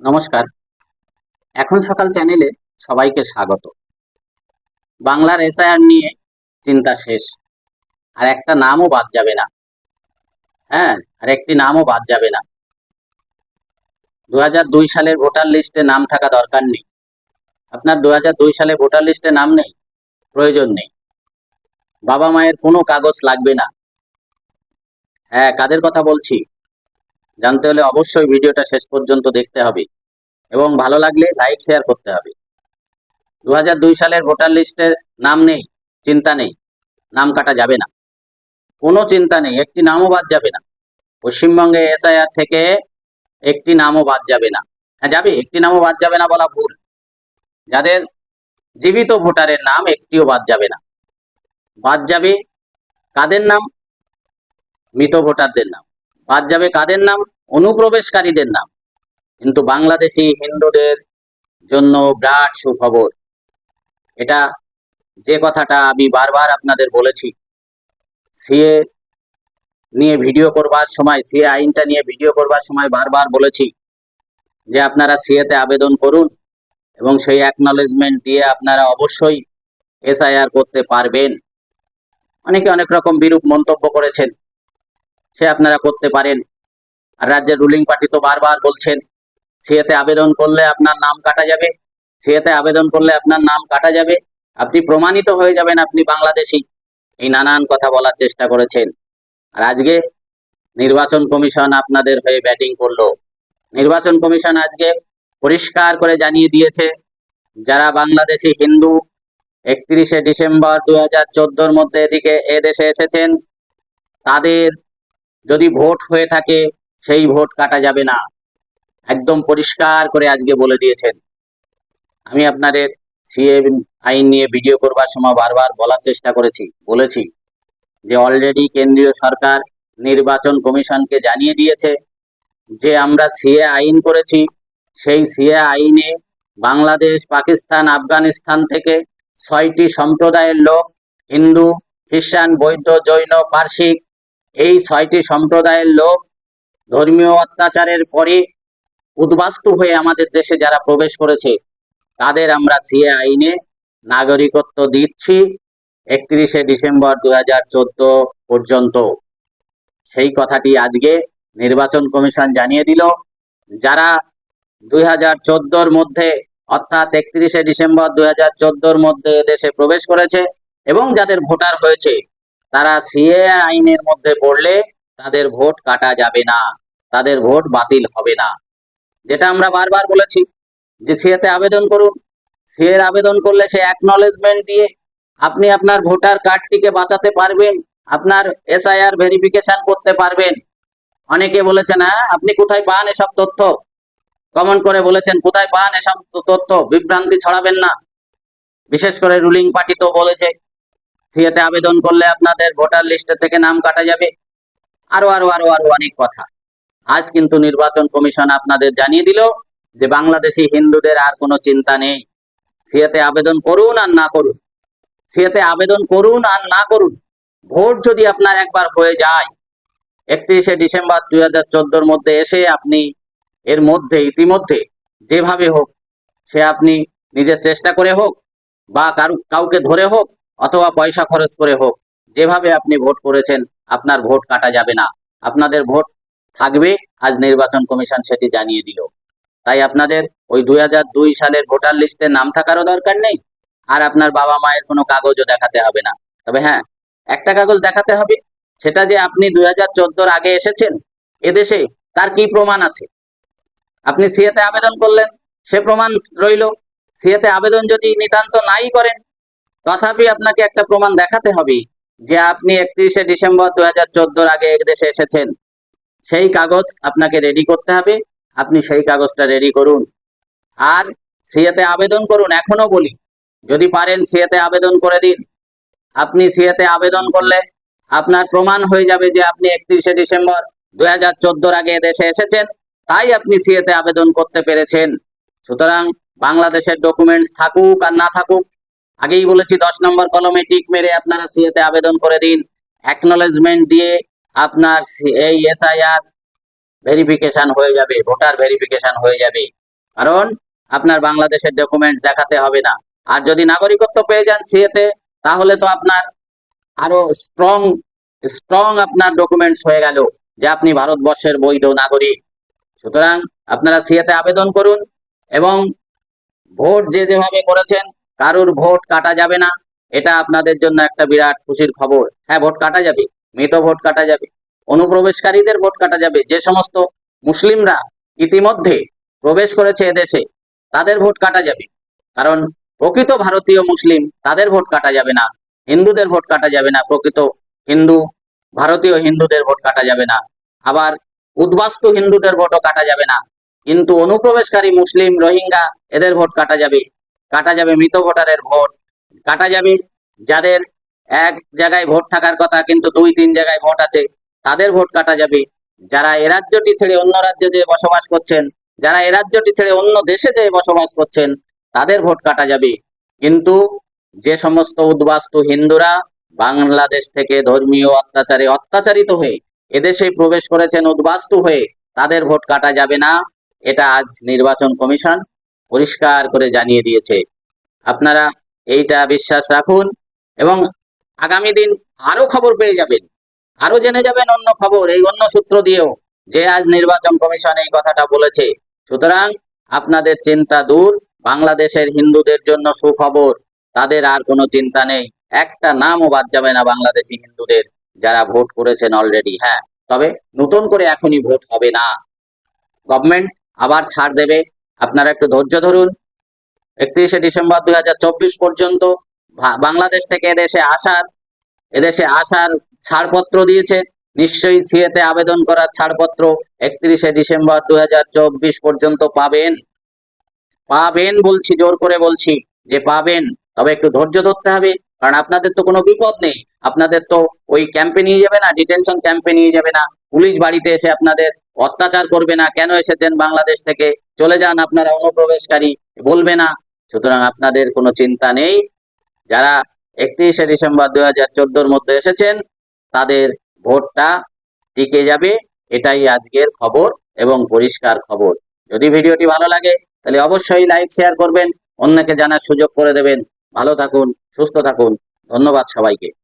নমস্কার। এখন সকাল চ্যানেলে সবাইকে স্বাগত। বাংলার এসআইআর নিয়ে চিন্তা শেষ। আর একটা নামও বাদ যাবে না। হ্যাঁ আর একটি নামও বাদ যাবে না। দু সালের ভোটার লিস্টে নাম থাকা দরকার নেই। আপনার দু সালে ভোটার লিস্টে নাম নেই? প্রয়োজন নেই। বাবা মায়ের কোনো কাগজ লাগবে না। হ্যাঁ কাদের কথা বলছি? জানতে হলে অবশ্যই ভিডিওটা শেষ পর্যন্ত দেখতে হবে এবং ভালো লাগলে লাইক, শেয়ার করতে হবে। দু সালের ভোটার লিস্টের নাম নেই, চিন্তা নেই, নাম কাটা যাবে না। কোনো চিন্তা নেই, একটি নামও বাদ যাবে না। পশ্চিমবঙ্গে এসআইআর থেকে একটি নামও বাদ যাবে না। হ্যাঁ যাবে, একটি নামও বাদ যাবে না বলা ভুল। যাদের জীবিত ভোটারের নাম, একটিও বাদ যাবে না। বাদ যাবে কাদের নাম? মৃত ভোটারদের নাম। বাদ যাবে কাদের নাম? অনুপ্রবেশকারীদের নাম। কিন্তু বাংলাদেশি হিন্দুদের জন্য বিরাট সুখবর। এটা যে কথাটা আমি বারবার আপনাদের বলেছি, সিএ নিয়ে ভিডিও করবার সময়, সিএ আইনটা নিয়ে ভিডিও করবার সময় বারবার বলেছি যে আপনারা সিএতে আবেদন করুন এবং সেই অ্যাকনলেজমেন্ট দিয়ে আপনারা অবশ্যই এসআইআর করতে পারবেন। অনেকে অনেক রকম বিরূপ মন্তব্য করেছেন। সে আপনারা করতে পারেন। আর রাজ্যের রুলিং পার্টি তো বারবার বলছেন, সিএতে আবেদন করলে আপনার নাম কাটা যাবে। সিএতে আবেদন করলে আপনার নাম কাটা যাবে। আপনি প্রমাণিত হয়ে যাবেন আপনি বাংলাদেশি। এই নানান কথা বলার চেষ্টা করেছেন। আর আজকে নির্বাচন কমিশন আপনাদের হয়ে ব্যাটিং করল। নির্বাচন কমিশন আজকে পরিষ্কার করে জানিয়ে দিয়েছে, যারা বাংলাদেশি হিন্দু, একত্রিশে ডিসেম্বর দু হাজার মধ্যে এদিকে এদেশে এসেছেন, তাদের যদি ভোট হয়ে থাকে, সেই ভোট কাটা যাবে না। একদম পরিষ্কার করে আজকে বলে দিয়েছেন। আমি আপনাদের সিএ আইন নিয়ে ভিডিও করবার সময় বারবার বলার চেষ্টা করেছি, বলেছি যে অলরেডি কেন্দ্রীয় সরকার নির্বাচন কমিশনকে জানিয়ে দিয়েছে যে আমরা সিএ আইন করেছি। সেই সিএ আইনে বাংলাদেশ, পাকিস্তান, আফগানিস্তান থেকে ছয়টি সম্প্রদায়ের লোক, হিন্দু খ্রিস্টান বৌদ্ধ, জৈন পার্সিক এই ছয়টি সম্প্রদায়ের লোক ধর্মীয় অত্যাচারের পরে উদ্বাস্তু হয়ে আমাদের দেশে যারা প্রবেশ করেছে, তাদের আমরা সিএ আইনে নাগরিকত্ব দিচ্ছি একত্রিশে ডিসেম্বর দুই হাজার চোদ্দ পর্যন্ত। সেই কথাটি আজকে নির্বাচন কমিশন জানিয়ে দিল। যারা দুই হাজার মধ্যে, অর্থাৎ একত্রিশে ডিসেম্বর দুই মধ্যে দেশে প্রবেশ করেছে এবং যাদের ভোটার হয়েছে তারা সিএ আইনের মধ্যে পড়লে তাদের ভোট কাটা যাবে না, তাদের ভোট বাতিল হবে না। যেটা আমরা বারবার বলেছি যে সিএতে আবেদন করুন। সিএর আবেদন করলে সে অ্যাকনলেজমেন্ট দিয়ে আপনি আপনার ভোটার কার্ডটিকে বাঁচাতে পারবেন, আপনার এসআইআর ভেরিফিকেশন করতে পারবেন। অনেকে বলেছেন হ্যাঁ আপনি কোথায় পান এসব তথ্য? কমেন্ট করে বলেছেন, কোথায় পান এসব তথ্য? বিভ্রান্তি ছড়াবেন না। বিশেষ করে রুলিং পার্টি তো বলেছে। সিএতে আবেদন করলে আপনাদের ভোটার লিস্টে থেকে নাম কাটা যাবে। আরও আরও আরও আরও অনেক কথা। আজ কিন্তু নির্বাচন কমিশন আপনাদের জানিয়ে দিল যে বাংলাদেশি হিন্দুদের আর কোনো চিন্তা নেই। সিএতে আবেদন করুন আর না করুন। সিএতে আবেদন করুন আর না করুন। ভোট যদি আপনার একবার হয়ে যায়, একত্রিশে ডিসেম্বর দুই হাজার মধ্যে এসে আপনি এর মধ্যে, ইতিমধ্যে যেভাবে হোক, সে আপনি নিজের চেষ্টা করে হোক বা কারু, কাউকে ধরে হোক অথবা পয়সা খরচ করে হোক, যেভাবে আপনি ভোট করেছেন, আপনার ভোট কাটা যাবে না। আপনাদের ভোট থাকবে, আজ নির্বাচন কমিশন সেটি জানিয়ে দিল। তাই আপনাদের ওই দুই সালের ভোটার লিস্টে নাম থাকারও দরকার নেই, আর আপনার বাবা মায়ের কোনো কাগজও দেখাতে হবে না। তবে হ্যাঁ একটা কাগজ দেখাতে হবে, সেটা যে আপনি দুই হাজার আগে এসেছেন এদেশে, তার কি প্রমাণ আছে? আপনি সিএতে আবেদন করলেন, সে প্রমাণ রইল। সিএতে আবেদন যদি নিতান্ত নাই করেন তথাপি আপনাকে একটা প্রমাণ দেখাতে হবে যে আপনি একত্রিশে ডিসেম্বর দু হাজার চোদ্দোর আগে এদেশে এসেছেন। সেই কাগজ আপনাকে রেডি করতে হবে। আপনি সেই কাগজটা রেডি করুন। আর সিএতে আবেদন করুন এখনও বলি। যদি পারেন সিএতে আবেদন করে দিন। আপনি সিএতে আবেদন করলে আপনার প্রমাণ হয়ে যাবে যে আপনি একত্রিশে ডিসেম্বর দু হাজার চোদ্দোর আগে দেশে এসেছেন। তাই আপনি সিএতে আবেদন করতে পেরেছেন। সুতরাং বাংলাদেশের ডকুমেন্টস থাকুক আর না থাকুক আগেই বলেছি, দশ নম্বর কলমে টিক মেরে আপনারা সিএতে আবেদন করে দিন। অ্যাকনোলেজমেন্ট দিয়ে আপনার এই এসআইআর ভেরিফিকেশন হয়ে যাবে, ভোটার ভেরিফিকেশন হয়ে যাবে। কারণ আপনার বাংলাদেশের ডকুমেন্টস দেখাতে হবে না। আর যদি নাগরিকত্ব পেয়ে যান সিএতে, তাহলে তো আপনার আরও স্ট্রং স্ট্রং আপনার ডকুমেন্টস হয়ে গেল যে আপনি ভারতবর্ষের বৈধ নাগরিক। সুতরাং আপনারা সিএতে আবেদন করুন এবং ভোট যে যেভাবে করেছেন কারুর ভোট কাটা যাবে না, এটা আপনাদের জন্য একটা বিরাট খুশির খবর। হ্যাঁ ভোট কাটা যাবে, মৃত ভোট কাটা যাবে, অনুপ্রবেশকারীদের ভোট কাটা যাবে, যে সমস্ত মুসলিমরা ইতিমধ্যে প্রবেশ করেছে এদেশে, তাদের ভোট কাটা যাবে। কারণ প্রকৃত ভারতীয় মুসলিম তাদের ভোট কাটা যাবে না, হিন্দুদের ভোট কাটা যাবে না, প্রকৃত হিন্দু, ভারতীয় হিন্দুদের ভোট কাটা যাবে না, আবার উদ্বাস্তু হিন্দুদের ভোটও কাটা যাবে না। কিন্তু অনুপ্রবেশকারী মুসলিম, রোহিঙ্গা, এদের ভোট কাটা যাবে। কাটা যাবে মৃত ভোটারের ভোট। কাটা যাবে যাদের এক জায়গায় ভোট থাকার কথা কিন্তু দুই, তিন জায়গায় ভোট আছে, তাদের ভোট কাটা যাবে। যারা এ রাজ্যটি ছেড়ে অন্য রাজ্যে যেয়ে বসবাস করছেন, যারা এ রাজ্যটি ছেড়ে অন্য দেশে যেয়ে বসবাস করছেন, তাদের ভোট কাটা যাবে। কিন্তু যে সমস্ত উদ্বাস্তু হিন্দুরা বাংলাদেশ থেকে ধর্মীয় অত্যাচারে অত্যাচারিত হয়ে এদেশে প্রবেশ করেছেন উদ্বাস্তু হয়ে, তাদের ভোট কাটা যাবে না। এটা আজ নির্বাচন কমিশন পরিষ্কার করে জানিয়ে দিয়েছে। আপনারা এইটা বিশ্বাস রাখুন এবং আগামী দিন আরও খবর পেয়ে যাবেন। আরও জেনে যাবেন অন্য খবর, এই অন্য সূত্র দিয়েও যে আজ নির্বাচন কমিশন এই কথাটা বলেছে। সুতরাং আপনাদের চিন্তা দূর, বাংলাদেশের হিন্দুদের জন্য সুখবর, তাদের আর কোনো চিন্তা নেই। একটা নামও বাদ যাবে না বাংলাদেশি হিন্দুদের, যারা ভোট করেছেন অলরেডি হ্যাঁ। তবে নতুন করে এখনই ভোট হবে না। গভর্নমেন্ট আবার ছাড় দেবে আপনারা একটু ধৈর্য ধরুন। একত্রিশে ডিসেম্বর দুই হাজার চব্বিশ পর্যন্ত বাংলাদেশ থেকে এদেশে আসার এদেশে আসার ছাড়পত্র দিয়েছে। নিশ্চয়ই সিএতে আবেদন করার ছাড়পত্র একত্রিশে ডিসেম্বর দু হাজার চব্বিশ পর্যন্ত পাবেন। পাবেন বলছি, জোর করে বলছি যে পাবেন, তবে একটু ধৈর্য ধরতে হবে, কারণ আপনাদের তো কোনো বিপদ নেই। আপনাদের তো ওই ক্যাম্পে নিয়ে যাবে না, ডিটেনশন ক্যাম্পে নিয়ে যাবে না। পুলিশ বাড়িতে এসে আপনাদের অত্যাচার করবে না। কেন এসেছেন বাংলাদেশ থেকে? চলে যান আপনারা অনুপ্রবেশকারী, বলবে না। সুতরাং আপনাদের কোনো চিন্তা নেই। যারা একত্রিশে ডিসেম্বর দুই হাজার চোদ্দোর মধ্যে এসেছেন, তাদের ভোটটা টিকে যাবে। এটাই আজকের খবর এবং পরিষ্কার খবর। যদি ভিডিওটি ভালো লাগে, তাহলে অবশ্যই লাইক, শেয়ার করবেন। অন্যকে জানার সুযোগ করে দেবেন। ভালো থাকুন, সুস্থ থাকুন। ধন্যবাদ সবাইকে।